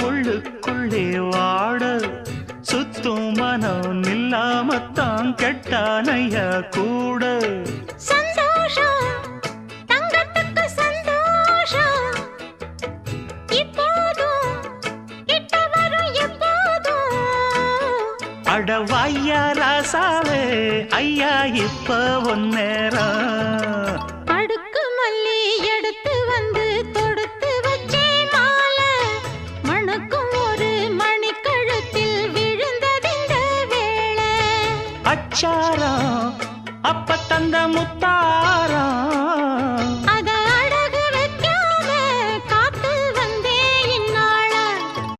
உள்ளுக்குள்ளே வாட. சுத்தும் மனம் இல்லாமத்தான் கெட்டானையா கூட. எப்போதும். அடவாய்யா ராசாவே ஐயா இப்ப ஒன்னேரம் அச்சாரம் அப்ப தந்த முத்தாரம்